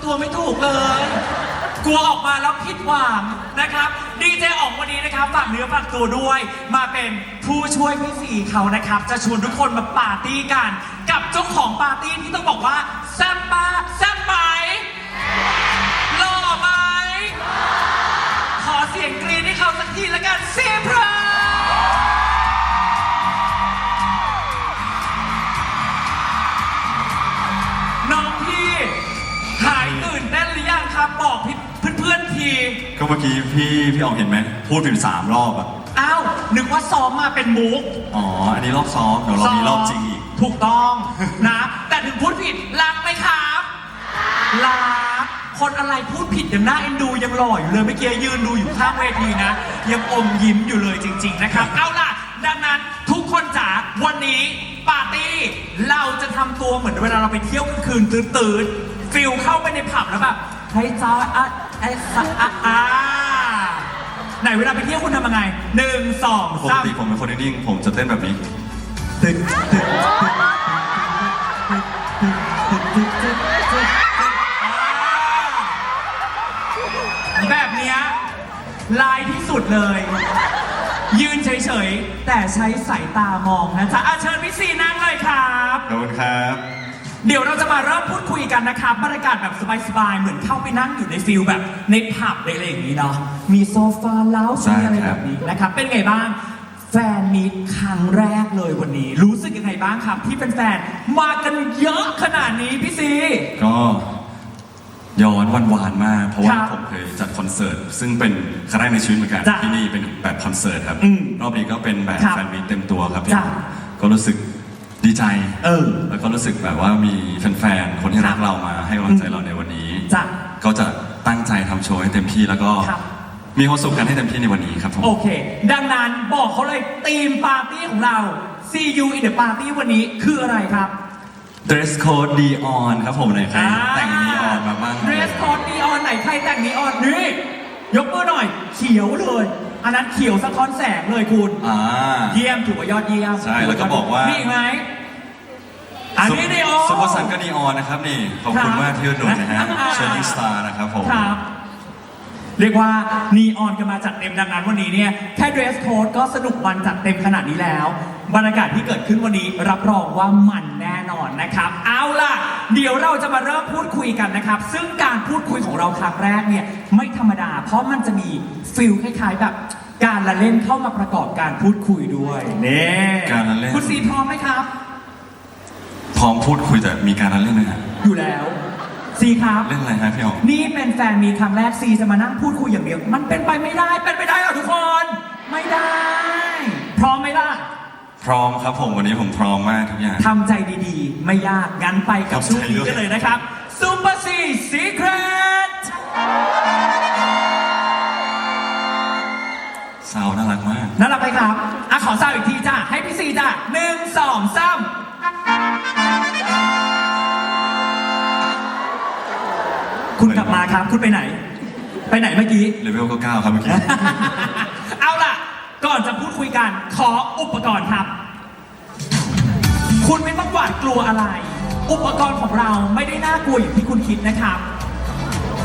ำตัวไม่ถูกเลย กลัวออกมาแล้วผิดหวังนะครับ ดีเจออกวันนี้นะครับฝากเนื้อฝากตัวด้วย มาเป็นผู้ช่วยพี่สีเขานะครับ จะชวนทุกคนมาปาร์ตี้กัน กับเจ้าของปาร์ตี้ที่ต้องบอกว่าแซ่บปะแซ่บไหมหล่อไหมขอเสียงกรี๊ดให้เขาสักทีละกันเสียพร ก็เมื่อกี้พี่พี่ออกเห็นไหมพูดถึงสามรอบอะอ้าว นึกว่าซ้อมมาเป็นมุกอ๋อ อันนี้รอบซ้อมเดี๋ยวเรามีรอบจริงอีก ถูกต้อง นะ แต่ถึงพูดผิดรักไหมครับรักคนอะไรพูดผิดยังน่าเอ็นดูยังหล่ออยู่เลยเมื่อกี้ยืนดูอยู่ข้างเวทีนะ ยังอมยิ้มอยู่เลยจริง ๆ นะครับ เอาล่ะ ดังนั้นทุกคนจ๋าวันนี้ปาร์ตี้เราจะทำตัวเหมือนเวลาเราไปเที่ยวกลางคืนตื่นๆฟิลเข้าไปในผับแล้วแบบเฮ้ยจ้าอะ ไอ้สะอะอะไหนเวลาไปเที่ยวคุณทำยังไงหนึ่งสองปกสามติผมเป็นคนนิ่งๆผมจะเต้นแบบนี้ ตึ๊ดตึ๊ดแบบเนี้ยลายที่สุดเลย ยืนเฉยๆ แต่ใช้สายตามองนะจ๊ะอาเชิญพี่ซีนั่งเลยครับ ขอบคุณครับ เดี๋ยวเราจะมาเริ่มพูดคุยกันนะครับบรรยากาศแบบสบายๆ เหมือนเข้าไปนั่งอยู่ในฟิลแบบในผับในอะไรอย่างนี้เนาะ มีโซฟาเล้าใช่มีอะไรคแบรับบนี้นะครับ เป็นไงบ้าง แฟนมีตครั้งแรกเลยวันนี้ รู้สึกยังไงบ้างครับ ที่เป็นแฟนๆมากันเยอะขนาดนี้พี่ซี ก็ย้อนวันวานๆมาก เพราะว่าครับผมเคยจัดคอนเสิร์ต ซึ่งเป็นครั้งแรกในชีวิตเหมือนกันจ้ะที่นี่เป็นแบบคอนเสิร์ตครับ อืมรอบนี้ก็เป็นแบบครับแฟนมีตเต็มตัวครับพี่จ้ะ ก็รู้สึก ดีใจ เออ แล้วก็รู้สึกแบบว่ามีแฟนๆ คนที่รักเรามาให้กำลังใจเราในวันนี้ จ้ะ ก็จะตั้งใจทำโชว์ให้เต็มที่แล้วก็ครับ มีความสุขกันให้เต็มที่ในวันนี้ครับผม โอเค ดังนั้นบอกเขาเลยธีมปาร์ตี้ของเรา See you in the party วันนี้คืออะไรครับ Dress Code Dion ครับผมไหนใครแต่งนีออนมาบ้างเดรสโค้ดนีออนไหนใครแต่งนีออนนี่ยกมือหน่อย เขียวเลย อันนั้นเขียวสะท้อนแสงเลยคุณ อ่า เยี่ยมถือว่ายอดเยี่ยมใช่แล้วก็บอกว่ามีอีกไหม อันนี้นีออน ซุปเปอร์ซันก็นีออนนะครับนี่ ขอบคุณครับมากที่อุดหนุนนะฮะอ่าเชอร์ลิสตาร์นะครับผม ครับเรียกว่านีออนกันมาจัดเต็มดังนั้นวันนี้เนี่ยแค่เดรสโค้ดก็สนุกมันจัดเต็มขนาดนี้แล้ว บรรยากาศที่เกิดขึ้นวันนี้รับรองว่ามันแน่นอนนะครับ เอาล่ะ เดี๋ยวเราจะมาเริ่มพูดคุยกันนะครับ ซึ่งการพูดคุยของเราครั้งแรกเนี่ยไม่ธรรมดา เพราะมันจะมีฟิลคล้ายๆแบบการละเล่นเข้ามาประกอบการพูดคุยด้วยเน่การละเล่น คุณซีพร้อมไหมครับ พร้อมพูดคุยแต่มีการละเล่นไหมฮะอยู่แล้วซีครับ เล่นอะไรฮะพี่อ๋องนี่เป็นแฟนมีครั้งแรกซีจะมานั่งพูดคุยอย่างเดียว มันเป็นไปไม่ได้ เป็นไปได้เหรอทุกคน ไม่ได้ พร้อมไหมล่ะพร้อมครับผมวันนี้ผมพร้อมมากทุกอย่าง ทำใจดีๆ ไม่ยากงั้นไปกับทำใจช่วงนี้ด้วย กันเลยนะครับซูเปอร์ซีซีเคร คุณกลับมาครับคุณไปไหน ไปไหนเมื่อกี้ เลเวลก็เก้าครับเมื่อกี้ เอาล่ะ ก่อนจะพูดคุยกัน ขออุปกรณ์ครับ คุณไม่ต้องหวาดกลัวอะไร อุปกรณ์ของเราไม่ได้น่ากลัวอย่างที่คุณคิดนะครับ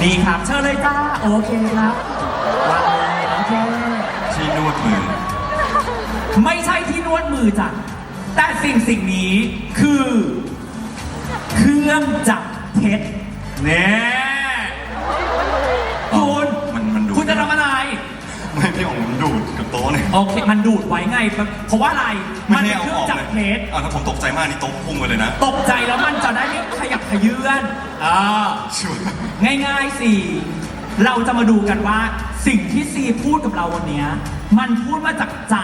นี่ครับเชิญเลยจ้าโอเคครับวางเลยโอเค ที่นวดมือ ไม่ใช่ที่นวดมือจ้ะ แต่สิ่งสิ่งนี้คือ เครื่องจับเท็จเน่คุณ มันมันดูด คุณจะทำอะไร ไม่พี่อ๋องมันดูดกับ โต๊ะเนี่ยโอเค มันดูดไว้ไง เพราะว่าอะไรไม่มันให้เป็นเอาเครื่อองอกจับเลยเท็จอ่าถ้าผมตกใจมากนี่โต๊ะพุ่งไปเลยนะ ตกใจแล้วมันจะได้ไม่ขยับขยื่นอ่าชัวร์ง่ายๆสิ เราจะมาดูกันว่าสิ่งที่ซีพูดกับเราวันเนี้ยมันพูดมาจากใจ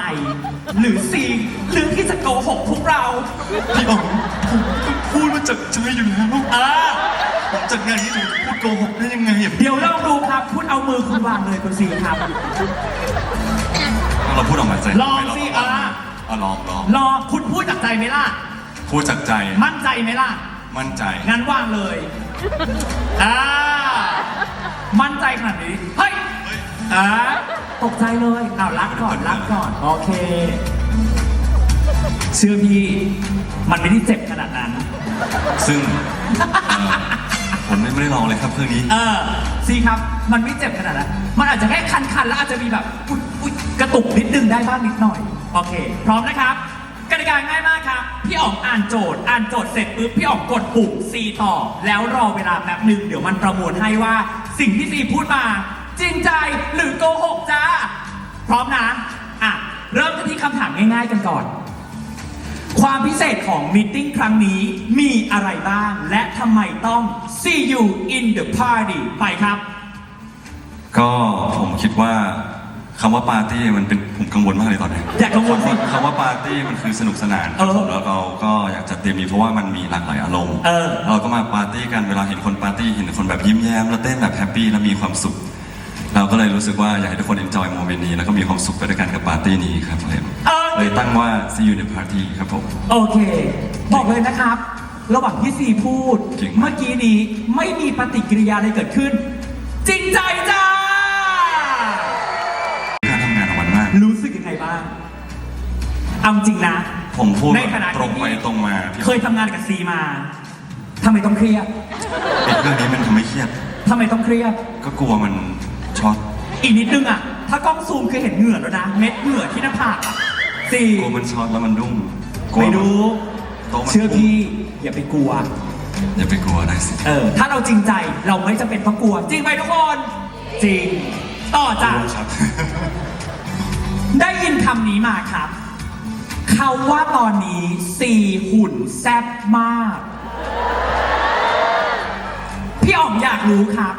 หรือซีหรือที่จะโกหกพวกเราพี่อ๋องผมพูดมาจากใจอยู่แล้วเออผมจากไงที่ผมพูดโกหกได้ยังไงอะเดี๋ยวลองดูครับคุณเอามือคุณวางเลยคุณซีครับ เราพูดออกมาใจลองสิเาอะ เอาลองลองรอคุณพูดจากใจไหมล่ะ พูดจากใจ มั่นใจไหมล่ะ มั่นใจ งั้นวางเลยอ่ามั่นใจขนาดนี้ เฮ้ยอ่าตกใจเลยอ้าวรับก่อนรับก่อน โอเค เชื่อพี่ มันไม่ได้เจ็บขนาดนั้น ซึ่งเอ่อ ผมไม่ได้ลองเลยครับเครื่องนี้ เออซีครับ มันไม่เจ็บขนาดนั้น มันอาจจะแค่คันๆ แล้วอาจจะมีแบบอุ๊ยอุ๊ยกระตุกนิดนึงได้บ้างนิดหน่อย โอเค พร้อมนะครับกติกาง่ายมากครับ พี่อ๋องอ่านโจทย์ อ่านโจทย์เสร็จปุ๊บ พี่อ๋องกดปุ่มซีต่อ แล้วรอเวลาแป๊บหนึ่งเดี๋ยวมันประมวลให้ว่าสิ่งที่ซีพูดมา จริงใจหรือโกหกจ้า พร้อมนะ อะ เริ่มกันที่คำถามง่ายๆกันก่อน ความพิเศษของม e e t งครั้งนี้มีอะไรบ้าง และทำไมต้อง see you in the party ไปครับ ก็ผมคิดว่าคำว่าปาร์ตี้มันเป็นผมกังวลมากเลยตอนนี้อย่ากังวลสิคำาคำว่าปาร์ตี้มันคือสนุกสนานเออแล้วเราก็อยากจะเตรียมมีเพราะว่ามันมีหลากหลายอารมณ์เออเราก็มาปาร์ตี้กันเวลาเห็นคนปาร์ตี้เห็นคนแบบยิ้มแย้มแล้วเต้นแบบแฮปปี้แล้วมีความสุข เราก็เลยรู้สึกว่าอยากให้ทุกคน enjoy โมเมนต์นี้ แล้วก็มีความสุขไปด้วยกันกับปาร์ตี้นี้ครับเลยเออเลยตั้งว่า see you in the party ครับผม โอเค บอกเลยนะครับ ระหว่างที่ซีพูด จริง เมื่อกี้นี้ไม่มีปฏิกิริยาอะไรเกิดขึ้น จริงใจจ้า การทำงานของมันมาก รู้สึกยังไงบ้าง เอาจริงนะ ผมพูดในขณะที่ ตรงไปตรงมาพี่เคยทำงานกับซีมาทำไมต้องเครียดไอ้เรื่องนี้มันทำให้เครียด ทำไมต้องเครียด ก็กลัวมัน ช็อตอีกนิดนึงอะ ถ้ากล้องซูมคือเห็นเหงื่อแล้วนะ เม็ดเหงื่อที่หน้าผากอะสี่กลัวมันช็อตแล้วมันดุ้งกลัวไม่รู้โต๊ะมันเชื่อพี่ อย่าไปกลัว อย่าไปกลัวได้สิเออ ถ้าเราจริงใจเราไม่จำเป็นต้องกลัว จริงไหมทุกคน จริง ต่อจากครับได้ยินคำนี้มาครับ เขาว่าตอนนี้สี่หุ่นแซ่บมาก พี่อ๋อมอยากรู้ครับ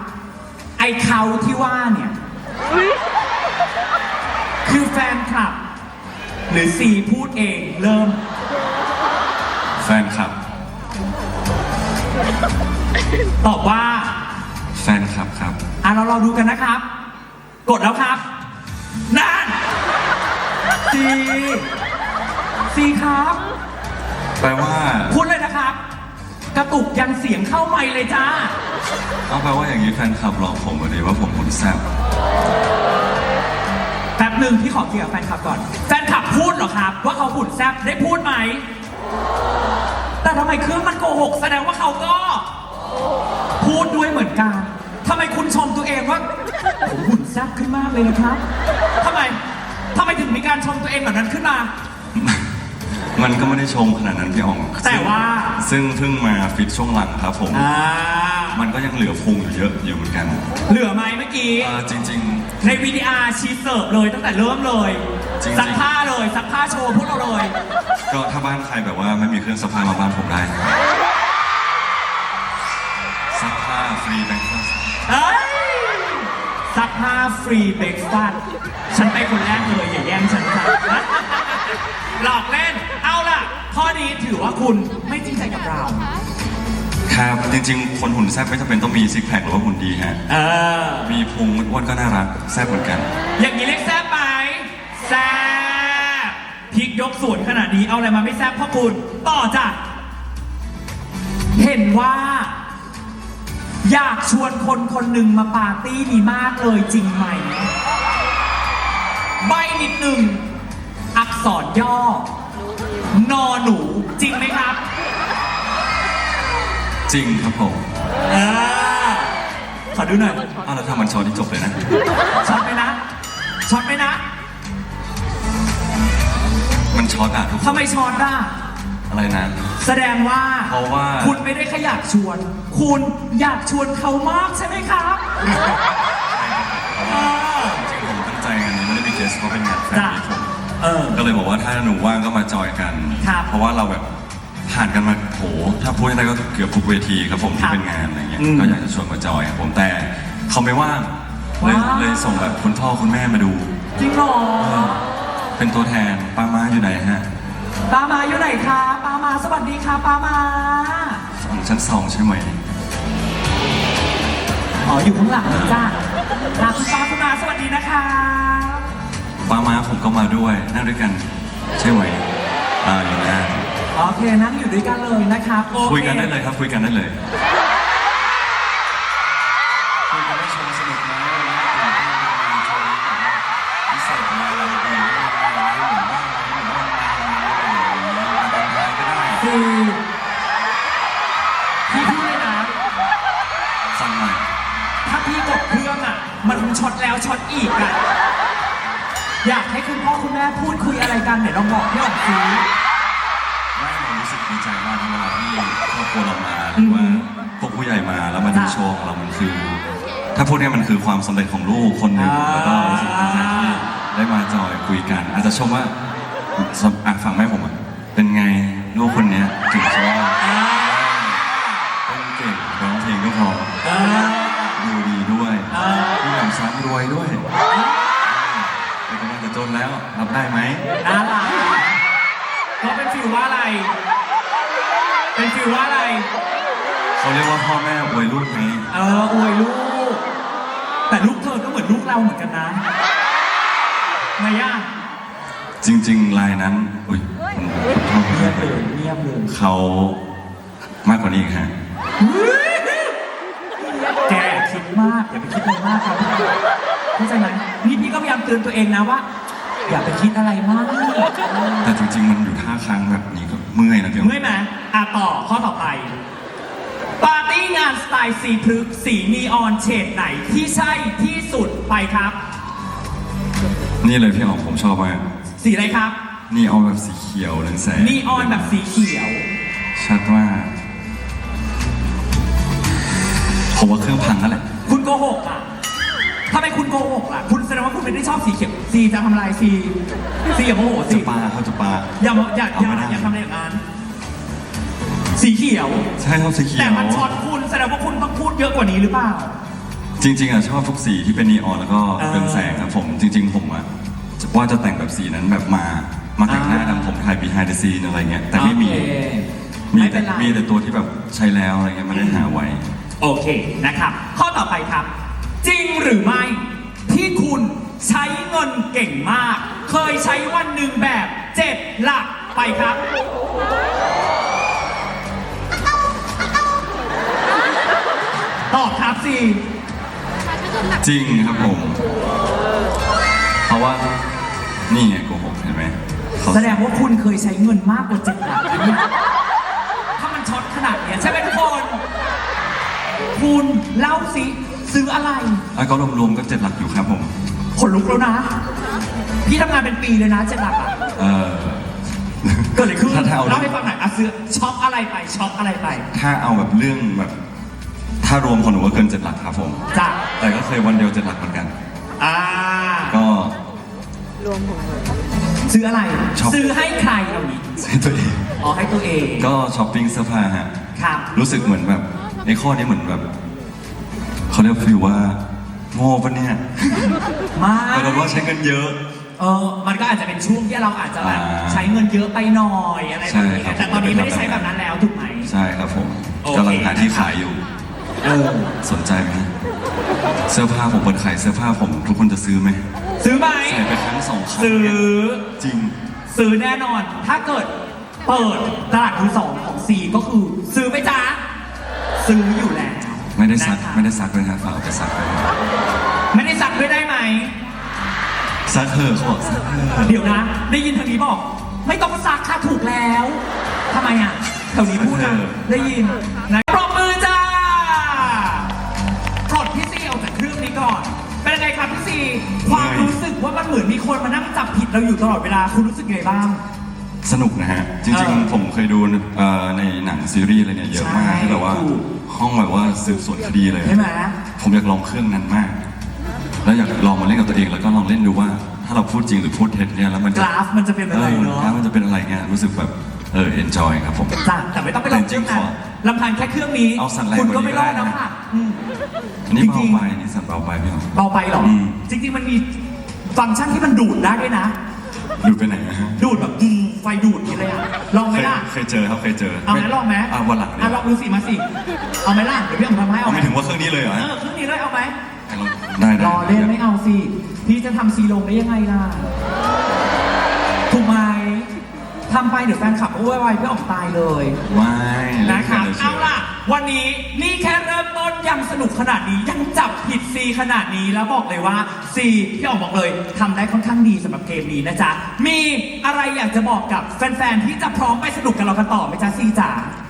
ไอ้เขาที่ว่าเนี่ย คือแฟนคลับ หรือซีพูดเองเริ่ม แฟนคลับ ตอบว่า แฟนคลับครับ อะเราเราดูกันนะครับ กดแล้วครับนั่นซีซีครับ แปลว่า พูดเลยนะครับ กระตุกยันเสียงเข้าไมค์เลยจ้า เอาแปลว่าอย่างนี้แฟนคลับหลอกผมเลยว่าผมคนแซ่บแป๊บหนึ่งพี่ขอเคลียร์กับแฟนคลับก่อน แฟนคลับพูดเหรอครับ ว่าเขาหุ่นแซ่บได้พูดไหม แต่ทำไมเครื่องมันโกหก แสดงว่าเขาก็ พูดด้วยเหมือนกันทำไมคุณชมตัวเองว่าผมหุ่นแซ่บขึ้นมากเลยนะครับทำไมทำไมถึงมีการชมตัวเองแบบนั้นขึ้นมา มันก็ไม่ได้ชมขนาดนั้นพี่อ๋องแต่ว่า ซึ่งเพิ่งมาฟิตช่วงหลังครับผม อ่ามันก็ยังเหลือพุงอยู่เยอะอยู่เหมือนกันเหลือไหมเมื่อกี้ เออจริง ในวีดีอาร์ชีเสิร์ฟเลยตั้งแต่เริ่มเลยจริงๆ ซักผ้าเลยซักผ้าโชว์พวกเราเลยๆ ก็ถ้าบ้านใครแบบว่าไม่มีเครื่องซักผ้ามาบ้านผมได้นะซักผ้าฟรีแบงค์ เอ้ยซักผ้าฟรีเบรกฟาสต์ฉันไปคนแรกเลยอย่าแย่งฉันครับ หลอกเล่น เอาล่ะ ข้อนี้ถือว่าคุณไม่จริงใจกับเรา ครับจริงๆ คนหุ่นแซ่บไม่จำเป็นต้องมีซิกแพคหรือว่าหุ่นดีฮะ เออ มีพุงอ้วนๆก็น่ารักแซ่บเหมือนกัน อย่างนี้เรียกแซบไหมแซบพริกยกสวนขนาดนี้เอาอะไรมาไม่แซบพ่อคุณ ต่อจ้ะ เห็นว่า อยากชวนคนคนหนึ่งมาปาร์ตี้นี้มากเลยจริงไหม ใบนิดหนึ่งอัก ษรย่อ นอหนู จริงไหมครับ จริงครับผมเออขอดูหน่อยอ้าวแล้วถ้ามันช็อตที่จบเลยนะ ช็อตไหมนะช็อตไหมนะมันช็อตอะทุกคทำนไมช็อตอะ อะไรนะ แสดงว่าเพราะว่า คุณไม่ได้แค่อยากชวน คุณอยากชวนเขามากใช่ไหมครับเออจริงๆผมตั้งใจงานนี้ไม่ได้มีเกสเขาเป็นงานแฟนจ้ะ มิตรผม เออก็เลยบอกว่าถ้าหนูว่างก็มาจอยกัน ครับเพราะว่าเราแบบผ่านกันมาโหถ้าพูดได้ก็เกือบทุกเวทีครับผมครัที่บเป็นงานอะไรเงี้ยอืมก็อยากจะชวนมาจอยครับผมแต่เขาไม่ว่างเลยว้าว เลยส่งแบบคุณพ่อคุณแม่มาดู จริงเหรอเป็นตัวแทนป้าม้าอยู่ไหนฮะปามาอยู่ไหนคะปามาสวัสดีค่ะปามาฝั่งชั้นสองใช่ไหมอ๋ออยู่ข้างหลังเลยจ้าลาคุณปาคุณมาสวัสดีนะคะ ป้ามาผมก็มาด้วยนั่งด้วยกัน ใช่ไหมอ่าอยู่น้าโอเคนั่งอยู่ด้วยกันเลยนะคะโอเคคุยกันได้เลยครับ คุยกันได้เลยคุยกันได้สนุกไมพิเศษไหมอะไรแบบนี้คือพี่พูดเลยนะสั่งหน่ถ้าพี่กดเครื่องอะ มันช็อตแล้วช็อตอีกอะ พ่อคุณแม่พูดคุยอะไรกันไหนลองบอกพี่อ๋องสิ ไม่เรารู้สึกดีใจมากที่เวลาที่ครอบครัวเรามาหรือว่าพวกผู้ใหญ่มาแล้วมาดูโชว์ของเรามันคือ ถ้าพูดง่ายๆมันคือความสำเร็จของลูกคนหนึ่งแล้วก็รู้สึกดีใจที่ได้มาจอยคุยกัน อาจจะชมว่าอะฝั่งแม่ผมอะเป็นไงลูกคนเนี้ยถึงชอบเต้นเก่งร้องเพลงก็พอเออดูดีด้วยเออผู้ใหญ่ซ้ำรวยด้วยแต่กำลัง จะจนแล้วรับได้ไหมน่ารักเขาเป็นฟิลว่าอะไร เป็นฟิลว่าอะไร เขาเรียกว่าพ่อแม่อวยลูกไหมเอออวยลูก แต่ลูกเธอก็เหมือนลูกเราเหมือนกันนะไม่ยากจริงๆลายนั้นอุ้ยผมชอบเงีมายกบเลเลยยเงียบเลยเขามากกว่านี้อีกฮะแกอย่าคิดมากอย่าไปคิดอะไรมากครับเข้าใจไหมนี่พี่ก็พยายามเตือนตัวเองนะว่า อย่าไปคิดอะไรมาก แต่จริงๆ มันอยู่ท่าค้างแบบนี้ก็เมื่อยนะพี่เมื่อยไหมอะต่อข้อต่อไป ปาร์ตี้งานสไตล์สีพฤกษ์สีนีออนเฉดไหนที่ใช่ที่สุดไปครับ นี่เลยพี่อ๋องผมชอบมากสีอะไรครับ นี่เอาแบบสีเขียวเรืองแสงนีออนแบบสีเขียว ชัดมากผมว่าเครื่องพังแล้วแหละ คุณโกหกอะ ทำไมคุณโกหกล่ะ คุณแสดงว่าคุณไม่ได้ชอบสีเขียวสีจะทำลายสีสีอย่าโมโหจะสีปาเขาจะปา อย่ามาอย่าอย่าเอาไม่ได้ อย่าทำอะไรอย่างนั้นสีเขียว ใช่ชอบสีเขียวแต่มันช็อตคุณแสดงว่าคุณต้องพูดเยอะกว่านี้หรือเปล่า จริง ๆอะชอบทุกสีที่เป็นนีออนแล้วก็เออเรืองแสงครับผม จริง ๆ ผมอะว่าจะแต่งแบบสีนั้นแบบมา มาแต่งหน้าอ่า ทำผมถ่าย behind the scene อะไรเงี้ยแต่ไม่มี โอเคมีไม่เป็แต่นไรมีแต่ตัวที่แบบใช้แล้วอะไรเงี้ยไมันได้หาไว้ โอเคนะครับ ข้อต่อไปครับ จริงหรือไม่ ที่คุณใช้เงินเก่งมาก เคยใช้วันหนึ่งแบบเจ็ดหลักไปครับ ตอบครับสิจริงครับผม เพราะว่า นี่ไงโกหกเห็นไหมเขาแสดงว่าคุณเคยใช้เงินมากกว่าเจ็ดหลักอันนี้ถ้ามันช็อตขนาดเนี้ยใช่ไหมทุกคน คุณเล่าสิ ซื้ออะไรอะก็รวมๆก็เจ็ดหลักอยู่ครับผม ขนลุกแล้วนะ พี่ทำงานเป็นปีเลยนะเจ็ดหลักอะเออเกิดอะไรขึ้นถ้าถ้าเอา เล่าให้ฟังหน่อยอะซื้อช็อปอะไรไปช็อปอะไรไปถ้าเอาแบบเรื่องแบบ ถ้ารวมคนหนูว่าเกินเจ็ดหลักครับผม จ้ะแต่ก็เคยวันเดียวเจ็ดหลักเหมือนกัน อ่าก็ ซื้ออะไร ช็อป ซื้อให้ใครเอานี้ซื้อตัวเองอ๋อให้ตัวเองก็ช้อปปิ้งเสื้อผ้าฮะ ครับ รู้สึกเหมือนแบบในข้อนี้เหมือนแบบ เขาเรียกฟีลว่า โง่ปะเนี่ยมา แต่เราว่าใช้เงินเยอะ เออมันก็อาจจะเป็นช่วงที่เราอาจจะแบบอ่าใช้เงินเยอะไปหน่อยอะไรแบบนี้ใช่ครับ แต่ตอนนี้ไม่ได้ใช้แบบนั้นแล้วถูกไหม ใช่ครับผมโอเค กำลังหาที่ขายอยู่ เออ สนใจไหมเสื้อผ้าผมเปิดขายเสื้อผ้าผม ทุกคนจะซื้อไหมซื้อไหมใส่ไปครั้งสองครั้งซื้อ เนี่ยจริง ซื้อแน่นอน ถ้าเกิดเปิดตลาดมือสองของซีก็คือ ซื้อไหมจ๊ะ ซื้ออยู่แล้ว ไม่ได้ซักนะคะไม่ได้ซักเลยครับฝากเอาไปซักเลยไม่ได้ซักด้วยได้ไหม ซักเถอะเขาบอกซักเถอะเดี๋ยวนะ ได้ยินทางนี้บอก ไม่ต้องซักค่ะถูกแล้วทำไมอะแถวนี้พูดนะได้ยินนะปรบมือจ้าปลดพี่ซีออกจากเครื่องนี้ก่อน เป็นยังไงครับพี่ซีความรู้สึกว่ามันเหมือนมีคนมานั่งจับผิดเราอยู่ตลอดเวลาคุณรู้สึกไงบ้าง สนุกนะฮะ จริงเออๆผมเคยดูเอ่อในหนังซีรีส์อะไรเนี่ยเยอะมากใช่ที่แบบว่าถูก ห้องแบบว่าสืบสวนคดีเลย ใช่ไหมผมอยากลองเครื่องนั้นมาก แล้วอยากลองมาเล่นกับตัวเองแล้วก็ลองเล่นดูว่า ถ้าเราพูดจริงหรือพูดเท็จเนี่ยแล้วมันกจะ ราฟมันจะเป็นอะไรเออเนาะกราฟมันจะเป็นอะไรเงี้ยรู้สึกแบบเออเอนจอยครับผม จ้ะแต่ไม่ต้องไปลองเครื่องนั้นลำพังแค่เครื่องนี้ เอาสั่งแรงคุณก็กว่านี้ไม่รอดได้นะแล้วค่ะอืม อันนี้จเบาริงๆไปนี่สั่นเบาไปพี่หรอเบาไปเหรออมจริงๆ มันมีฟังก์ชันที่มันดูดได้ด้วยนะ ดูไปไหนนะฮะดูดแบบอืมไฟดูดนี่เลยอะลองไหเคมยล่ะ เคยเจอครับเคยเจอเอาไหมลองไหมอะวันหลังอะลองดูสิมาสิ เอาไหมล่ะ เดี๋ยวพี่ผมทำให้เอาเอาไหมไม่ถึงว่าเครื่องนี้เลยเหรอเอฮะอเครื่องนี้เลยเอาไหมให้ลองได้ได้รอเล่นไม่เอาสิ พี่จะทำซีลงได้ยังไงล่ะ ถูกไหม ทำไปเดี๋ยวแฟนคลับก็วุ่นวายพี่ออกตายเลยไม่เล่นะนคกัรันบเฉเอายล่ะ วันนี้นี่แค่เริ่มต้นยังสนุกขนาดนี้ยังจับผิดซีขนาดนี้แล้วบอกเลยว่าซีพี่ออกบอกเลยทำได้ค่อนข้างดีสำหรับเกมนี้นะจ๊ะ มีอะไรอยากจะบอกกับแฟนๆที่จะพร้อมไปสนุกกับเรากันต่อไหมจ๊ะซีจ๋าๆ